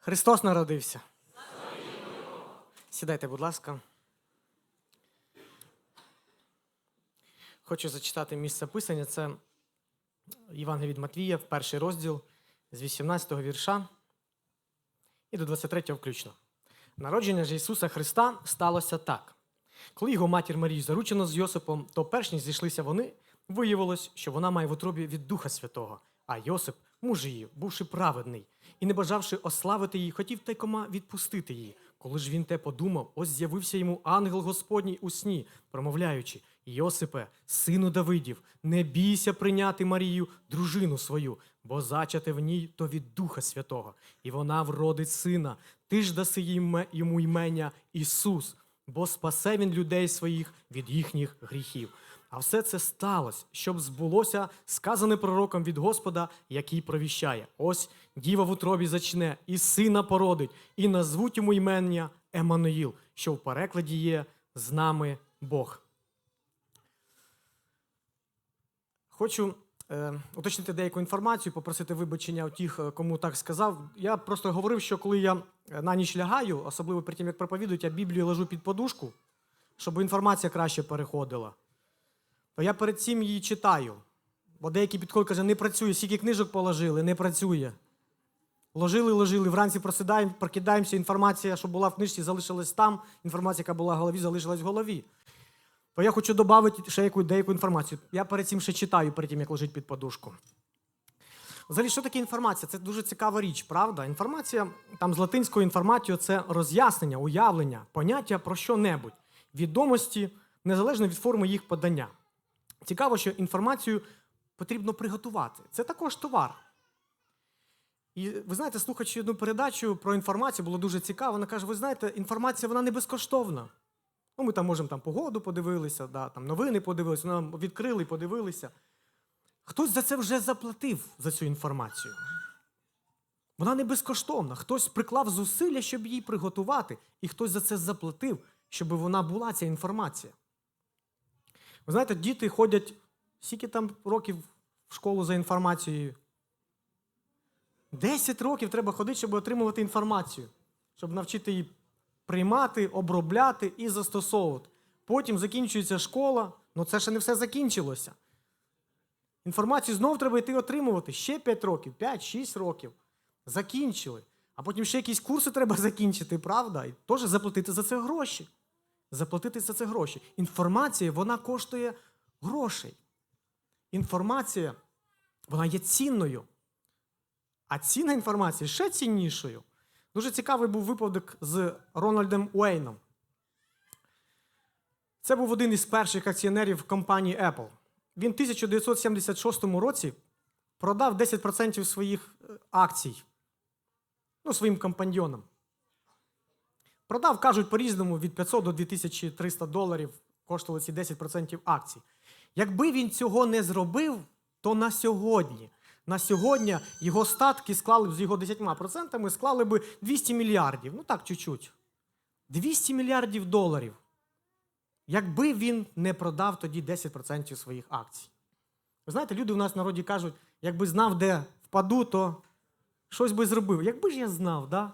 Христос народився. Сідайте, будь ласка. Хочу зачитати місце писання. Це Євангелій від Матвія, перший розділ з 18 го вірша і до 23 го включно. Народження ж Ісуса Христа сталося так. Коли його матір Марію заручено з Йосипом, то перш ніж зійшлися вони, виявилось, що вона має в утробі від Духа Святого, а Йосип, муж її, бувши праведний, і не бажавши ославити її, хотів тайкома відпустити її. Коли ж він те подумав, ось з'явився йому ангел Господній у сні, промовляючи: Йосипе, сину Давидів, не бійся прийняти Марію, дружину свою, бо зачате в ній то від Духа Святого, і вона вродить сина. Ти ж даси йому ймення Ісус, бо спасе він людей своїх від їхніх гріхів. А все це сталося, щоб збулося сказане пророком від Господа, який провіщає: ось діва в утробі зачне, і сина породить, і назвуть йому ймення Еммануїл, що в перекладі є з нами Бог. Хочу е, уточнити деяку інформацію, попросити вибачення у тих, е, кому так сказав. Я просто говорив, що коли я е, на ніч лягаю, особливо перед тим, як проповідують, я Біблію ложу під подушку, щоб інформація краще переходила. То я перед цим її читаю. Бо деякі підходять, каже, не працює, скільки книжок положили, не працює. Ложили, ложили, вранці просидаємо, прокидаємося, інформація, що була в книжці, залишилась там, інформація, яка була в голові, залишилась в голові. То я хочу додати ще яку, деяку інформацію. Я перед цим ще читаю, перед тим, як лежить під подушку. Взагалі, що таке інформація? Це дуже цікава річ, правда? Інформація, там з латинською інформацією це роз'яснення, уявлення, поняття про що-небудь, відомості, незалежно від форми їх подання. Цікаво, що інформацію потрібно приготувати. Це також товар. І ви знаєте, слухаючи одну передачу про інформацію, було дуже цікаво. Вона каже: ви знаєте, інформація вона не безкоштовна. Ну, ми там можемо там погоду подивилися, да, там новини подивилися, нам відкрили, подивилися. Хтось за це вже заплатив за цю інформацію. Вона не безкоштовна. Хтось приклав зусилля, щоб її приготувати, і хтось за це заплатив, щоб вона була ця інформація. Ви знаєте, діти ходять скільки там років в школу за інформацією. Десять років треба ходити, щоб отримувати інформацію, щоб навчити її приймати, обробляти і застосовувати. Потім закінчується школа, ну це ще не все закінчилося. Інформацію знову треба йти отримувати ще 5 років, 5-6 років. Закінчили. А потім ще якісь курси треба закінчити, правда? І теж заплатити за це гроші. Заплатити за це гроші. Інформація, вона коштує грошей. Інформація, вона є цінною. А цінна інформація ще ціннішою. Дуже цікавий був випадок з Рональдом Уейном. Це був один із перших акціонерів компанії Apple. Він в 1976 році продав 10% своїх е, акцій ну, своїм компаньйонам. Продав, кажуть, по-різному від 500 до 2300 доларів коштували ці 10% акцій. Якби він цього не зробив, то на сьогодні, на сьогодні його статки склали б з його 10% склали би 200 мільярдів. Ну так, чуть-чуть. 200 мільярдів доларів. Якби він не продав тоді 10% своїх акцій. Ви знаєте, люди у нас в народі кажуть, якби знав, де впаду, то щось би зробив. Якби ж я знав, да?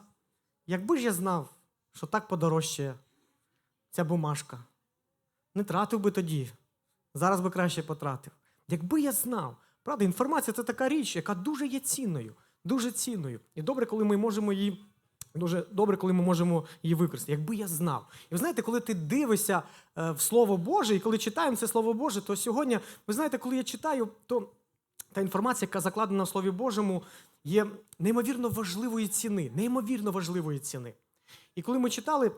якби ж я знав, що так подорожчає ця бумажка, не тратив би тоді. Зараз би краще потратив. Якби я знав, правда, інформація це така річ, яка дуже є цінною, дуже цінною. І добре, коли ми можемо її. Дуже добре, коли ми можемо її використати. Якби я знав. І ви знаєте, коли ти дивишся е, в Слово Боже, і коли читаємо це Слово Боже, то сьогодні, ви знаєте, коли я читаю, то та інформація, яка закладена в Слові Божому, є неймовірно важливої ціни, неймовірно важливої ціни. І коли ми читали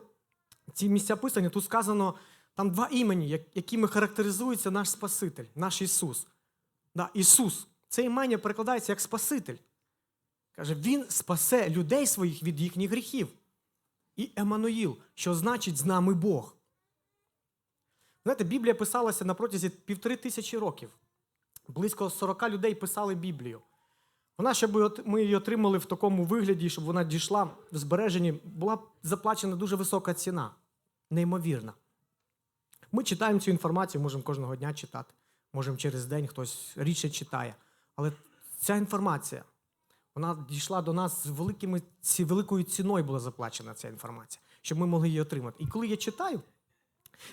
ці місця писання, тут сказано там два імені, якими характеризується наш Спаситель, наш Ісус. Да, Ісус. Це імення перекладається як Спаситель. Каже, Він спасе людей своїх від їхніх гріхів. І Еммануїл, що значить з нами Бог. Знаєте, Біблія писалася на протязі півтори тисячі років. Близько 40 людей писали Біблію. Вона, щоб ми її отримали в такому вигляді, щоб вона дійшла в збереженні, була заплачена дуже висока ціна, неймовірна. Ми читаємо цю інформацію, можемо кожного дня читати, можемо через день хтось рідше читає. Але ця інформація, Вона дійшла до нас з великими, великою ціною була заплачена ця інформація, щоб ми могли її отримати. І коли я читаю,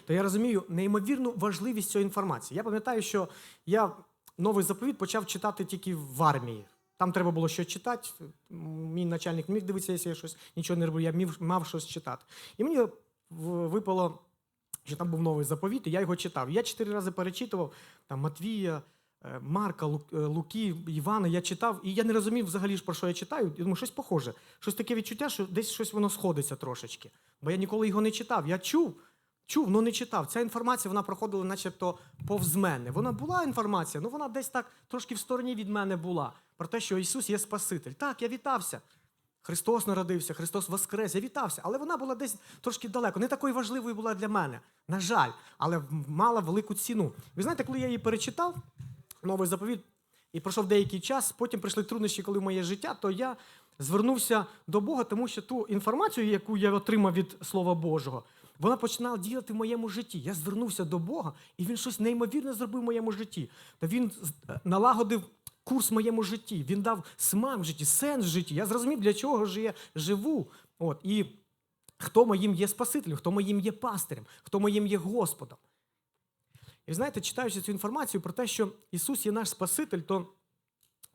то я розумію неймовірну важливість цієї інформації. Я пам'ятаю, що я новий заповіт почав читати тільки в армії. Там треба було щось читати. Мій начальник міг дивитися, якщо я щось нічого не робив, я мав щось читати. І мені випало, що там був новий заповіт, і я його читав. Я чотири рази перечитував там Матвія, е, Марка, е, Луки, Івана. Я читав, і я не розумів взагалі про що я читаю. І думаю, щось похоже. Щось таке відчуття, що десь щось воно сходиться трошечки. Бо я ніколи його не читав. Я чув, чув, але не читав. Ця інформація вона проходила, начебто, повз мене. Вона була інформація, ну вона десь так трошки в стороні від мене була. Про те, що Ісус є Спаситель. Так, я вітався. Христос народився, Христос Воскрес, я вітався, але вона була десь трошки далеко. Не такою важливою була для мене. На жаль, але мала велику ціну. Ви знаєте, коли я її перечитав, новий заповіт, і пройшов деякий час, потім прийшли труднощі, коли в моє життя, то я звернувся до Бога, тому що ту інформацію, яку я отримав від Слова Божого, вона починала діяти в моєму житті. Я звернувся до Бога, і він щось неймовірне зробив в моєму житті. Та він е, налагодив курс в моєму житті. Він дав смак в житті, сенс в житті. Я зрозумів, для чого ж я живу. От, і хто моїм є Спасителем, хто моїм є пастирем, хто моїм є Господом. І знаєте, читаючи цю інформацію про те, що Ісус є наш Спаситель, то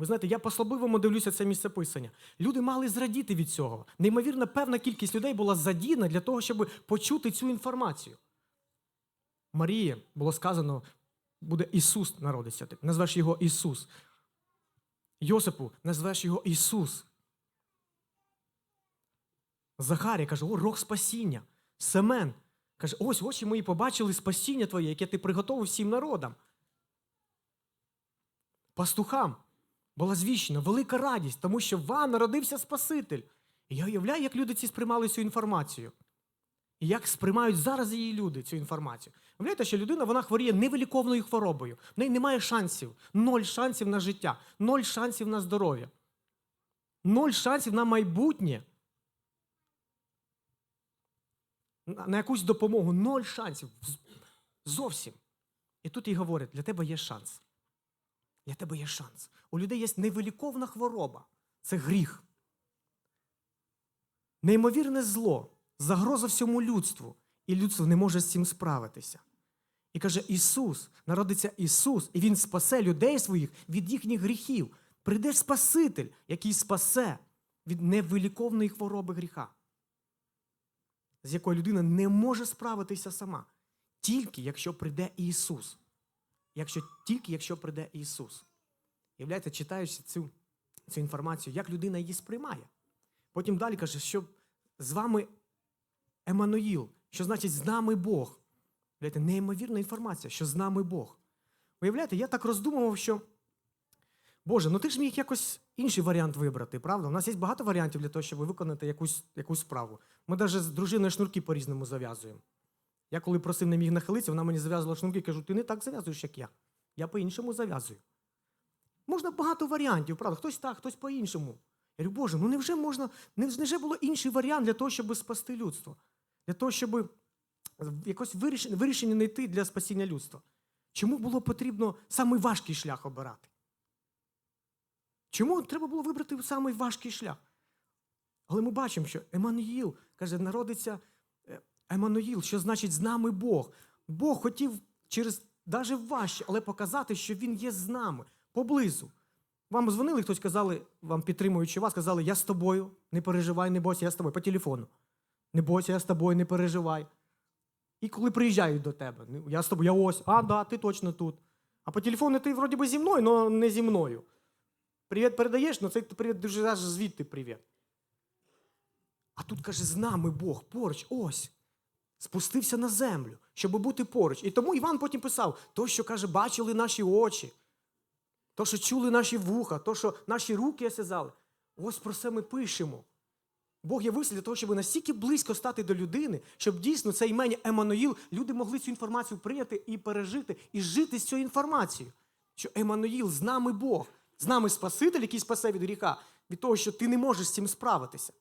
ви знаєте, я по-слабивому дивлюся це місце писання. Люди мали зрадіти від цього. Неймовірно, певна кількість людей була задіяна для того, щоб почути цю інформацію. Марії було сказано, буде Ісус народиться. Ти назвеш його Ісус. Йосипу, назвеш його Ісус. Захарія каже, о, рог спасіння. Семен каже, ось очі мої побачили спасіння твоє, яке ти приготовив всім народам. Пастухам була звіщена велика радість, тому що вам народився Спаситель. І я уявляю, як люди ці сприймали цю інформацію. І як сприймають зараз її люди цю інформацію. Уявляєте, що людина вона хворіє невиліковною хворобою. В неї немає шансів. Ноль шансів на життя, ноль шансів на здоров'я, ноль шансів на майбутнє. На якусь допомогу, ноль шансів. Зовсім. І тут їй говорять, для тебе є шанс. Для тебе є шанс. У людей є невиліковна хвороба. Це гріх. Неймовірне зло, загроза всьому людству, і людство не може з цим справитися. І каже: Ісус, народиться Ісус, і Він спасе людей своїх від їхніх гріхів. Прийде Спаситель, який спасе від невиліковної хвороби гріха, з якою людина не може справитися сама. Тільки якщо прийде Ісус. Якщо, тільки якщо прийде Ісус. Являєте, читаючи цю, цю інформацію, як людина її сприймає. Потім далі каже, що з вами Еммануїл, що значить з нами Бог. Уявляєте, неймовірна інформація, що з нами Бог. Уявляєте, я так роздумував, що Боже, ну ти ж міг якось інший варіант вибрати, правда? У нас є багато варіантів для того, щоб виконати якусь, якусь справу. Ми навіть з дружиною шнурки по-різному зав'язуємо. Я коли просив не міг нахилитися, вона мені зав'язувала шнурки, кажу, ти не так зав'язуєш, як я. Я по-іншому зав'язую. Можна багато варіантів, правда? Хтось так, хтось по-іншому. Я говорю, Боже, ну невже можна, невже було інший варіант для того, щоб спасти людство? Для того, щоб якось вирішення, вирішення знайти для спасіння людства. Чому було потрібно самий важкий шлях обирати? Чому треба було вибрати самий важкий шлях? Але ми бачимо, що Еммануїл, каже, народиться Еммануїл, що значить з нами Бог. Бог хотів через навіть важче, але показати, що Він є з нами поблизу. Вам дзвонили, хтось казали, вам підтримуючи вас, казали, я з тобою, не переживай, не бойся, я з тобою по телефону. Не бойся, я з тобою, не переживай. І коли приїжджають до тебе, ну, я з тобою, я ось, а, да, ти точно тут. А по телефону ти вроді би зі мною, але не зі мною. Привіт передаєш, але цей привіт дуже звідти привіт. А тут каже, з нами Бог поруч, ось. Спустився на землю, щоб бути поруч. І тому Іван потім писав: то, що каже, бачили наші очі, то, що чули наші вуха, то, що наші руки осязали. Ось про це ми пишемо. Бог явився для того, щоб настільки близько стати до людини, щоб дійсно це імені Еммануїл, люди могли цю інформацію прийняти і пережити, і жити з цією інформацією. Що Еммануїл, з нами Бог, з нами Спаситель, який спасе від гріха, від того, що ти не можеш з цим справитися.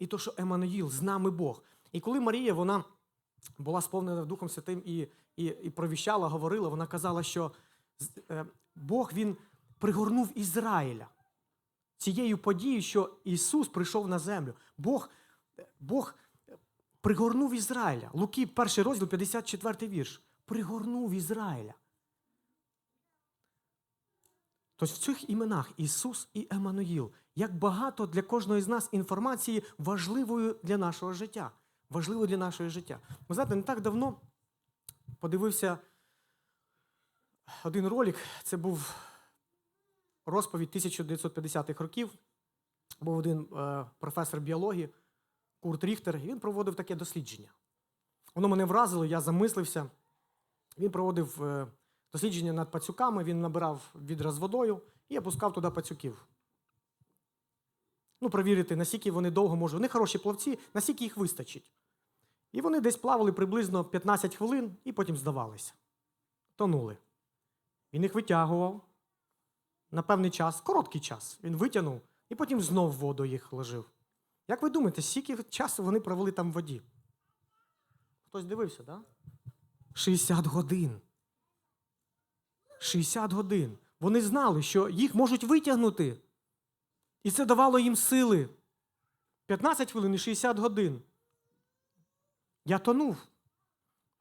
І то, що Еммануїл, з нами Бог. І коли Марія вона була сповнена Духом Святим і, і, і провіщала, говорила, вона казала, що е, Бог він пригорнув Ізраїля цією подією, що Ісус прийшов на землю. Бог, Бог пригорнув Ізраїля. Луки, перший розділ, 54 вірш. Пригорнув Ізраїля. Тобто в цих іменах Ісус і Еммануїл, як багато для кожного з нас інформації важливою для нашого життя. Важливою для нашого життя. Ви знаєте, не так давно подивився один ролик, це був розповідь 1950-х років. Був один е, професор біології Курт Ріхтер, і він проводив таке дослідження. Воно мене вразило, я замислився. Він проводив е, дослідження над пацюками, він набирав відра з водою і опускав туди пацюків. Ну, провірити, наскільки вони довго можуть. Вони хороші плавці, наскільки їх вистачить. І вони десь плавали приблизно 15 хвилин і потім здавалися. Тонули. Він їх витягував на певний час, короткий час. Він витягнув і потім знов в воду їх ложив. Як ви думаєте, скільки часу вони провели там в воді? Хтось дивився, так? Да? 60 годин. 60 годин. Вони знали, що їх можуть витягнути. І це давало їм сили. 15 хвилин і 60 годин. Я тонув.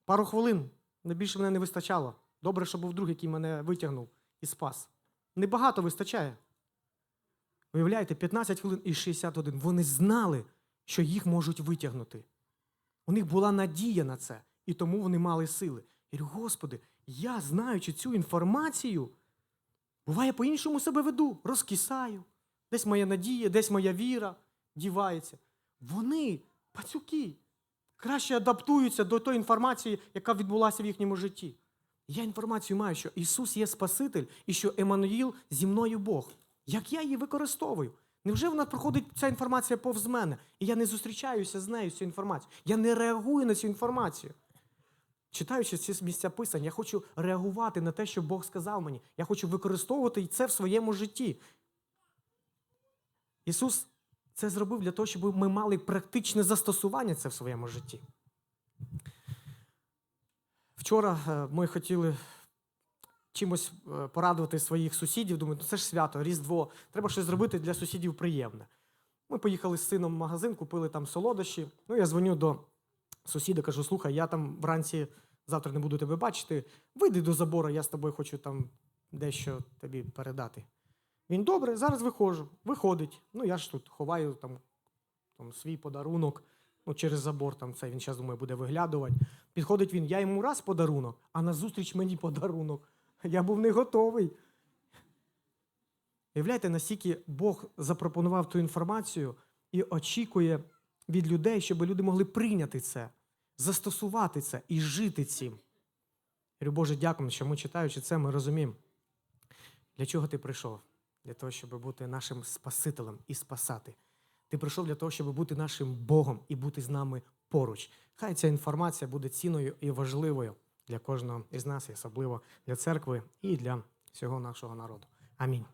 Пару хвилин. Не більше мене не вистачало. Добре, що був друг, який мене витягнув і спас. Небагато вистачає. Виявляєте, 15 хвилин і 60 годин. Вони знали, що їх можуть витягнути. У них була надія на це, і тому вони мали сили. Я говорю, Господи, я, знаючи цю інформацію, буває, по-іншому себе веду, розкисаю. Десь моя надія, десь моя віра дівається. Вони, пацюки, краще адаптуються до тої інформації, яка відбулася в їхньому житті. Я інформацію маю, що Ісус є Спаситель і що Еммануїл зі мною Бог. Як я її використовую? Невже вона проходить ця інформація повз мене, і я не зустрічаюся з нею, з цією інформацією? Я не реагую на цю інформацію. Читаючи ці місця писань, я хочу реагувати на те, що Бог сказав мені. Я хочу використовувати це в своєму житті. Ісус це зробив для того, щоб ми мали практичне застосування це в своєму житті. Вчора е, ми хотіли чимось е, порадувати своїх сусідів. Думаю, ну це ж свято, Різдво. Треба щось зробити для сусідів приємне. Ми поїхали з сином в магазин, купили там солодощі. Ну, я дзвоню до сусіда, кажу: слухай, я там вранці завтра не буду тебе бачити. Вийди до забору, я з тобою хочу там дещо тобі передати. Він добре, зараз виходжу. Виходить. Ну, я ж тут ховаю там, там свій подарунок. Ну, через забор там це він зараз, думаю, буде виглядувати. Підходить він, я йому раз подарунок, а назустріч мені подарунок. Я був не готовий. Уявляєте, наскільки Бог запропонував ту інформацію і очікує від людей, щоб люди могли прийняти це, застосувати це і жити цим. Говорю, Боже, дякую, що ми читаючи це, ми розуміємо, для чого ти прийшов? Для того, щоб бути нашим Спасителем і спасати. Ти прийшов для того, щоб бути нашим Богом і бути з нами поруч. Хай ця інформація буде цінною і важливою для кожного із нас, і особливо для церкви і для всього нашого народу. Амінь.